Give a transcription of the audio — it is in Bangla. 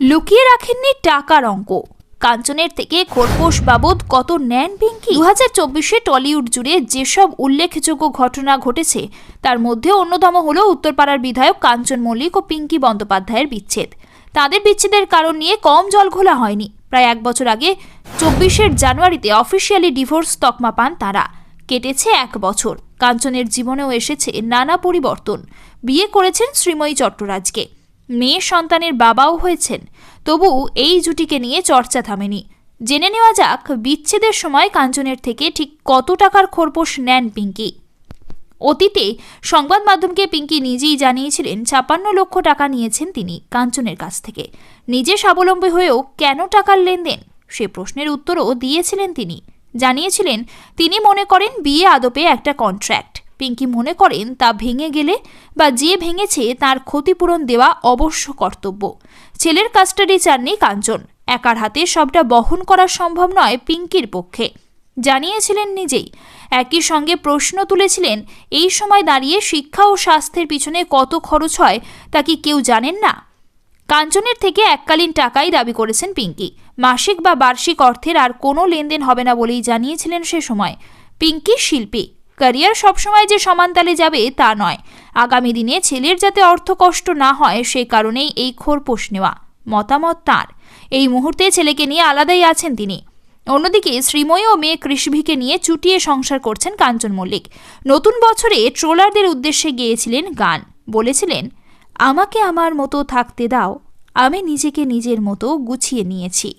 লুকিয়ে রাখেননি টাকার অঙ্ক। কাঞ্চনের থেকে খোরপোশ বাবদ কত নেন পিঙ্কি? দু হাজার চব্বিশে টলিউড জুড়ে যেসব উল্লেখযোগ্য ঘটনা ঘটেছে, তার মধ্যে অন্যতম হল উত্তরপাড়ার বিধায়ক কাঞ্চন মল্লিক ও পিঙ্কি বন্দ্যোপাধ্যায়ের বিচ্ছেদ। তাদের বিচ্ছেদের কারণ নিয়ে কম জল ঘোলা হয়নি। প্রায় এক বছর আগে চব্বিশের জানুয়ারিতে অফিসিয়ালি ডিভোর্স তকমা পান তারা। কেটেছে এক বছর। কাঞ্চনের জীবনেও এসেছে নানা পরিবর্তন। বিয়ে করেছেন শ্রীময়ী চট্টরাজকে। মেয়ে সন্তানের বাবাও হয়েছেন, তবু এই জুটিকে নিয়ে চর্চা থামেনি। জেনে নেওয়া যাক বিচ্ছেদের সময় কাঞ্চনের থেকে ঠিক কত টাকার খোরপোশ নেন পিঙ্কি। অতীতে সংবাদ মাধ্যমকে পিঙ্কি নিজেই জানিয়েছিলেন ছাপান্ন লক্ষ টাকা নিয়েছেন তিনি কাঞ্চনের কাছ থেকে। নিজে স্বাবলম্বী হয়েও কেন টাকার লেনদেন? সে প্রশ্নের উত্তরও দিয়েছিলেন তিনি। জানিয়েছিলেন, তিনি মনে করেন বিয়ে আদপে একটা কন্ট্রাক্ট পিঙ্কি মনে করেন তা ভেঙে গেলে বা যে ভেঙেছে তার ক্ষতিপূরণ দেওয়া অবশ্য কর্তব্য। ছেলের কাস্টাডি চাননি কাঞ্চন। একার হাতে সবটা বহন করা সম্ভব নয় পিঙ্কির পক্ষে। জানিয়েছিলেন নিজেই। একই সঙ্গে প্রশ্ন তুলেছিলেন, এই সময় দাঁড়িয়ে শিক্ষা ও স্বাস্থ্যের পিছনে কত খরচ হয় তা কি কেউ জানেন না? কাঞ্চনের থেকে এককালীন টাকাই দাবি করেছেন পিঙ্কি। মাসিক বা বার্ষিক অর্থের আর কোনো লেনদেন হবে না বলেই জানিয়েছিলেন সে সময়। পিঙ্কি শিল্পী। ক্যারিয়ার সবসময় যে সমানতালে যাবে তা নয়। আগামী দিনে ছেলের যাতে অর্থ কষ্ট না হয়, সে কারণেই এই খোরপোশ নেওয়া মতামত তাঁর। এই মুহূর্তে ছেলেকে নিয়ে আলাদাই আছেন তিনি। অন্যদিকে শ্রীময় ও মেয়ে কৃষভিকে নিয়ে চুটিয়ে সংসার করছেন কাঞ্চন মল্লিক। নতুন বছরে ট্রোলারদের উদ্দেশ্যে গিয়েছিলেন গান। বলেছিলেন, আমাকে আমার মতো থাকতে দাও, আমি নিজেকে নিজের মতো গুছিয়ে নিয়েছি।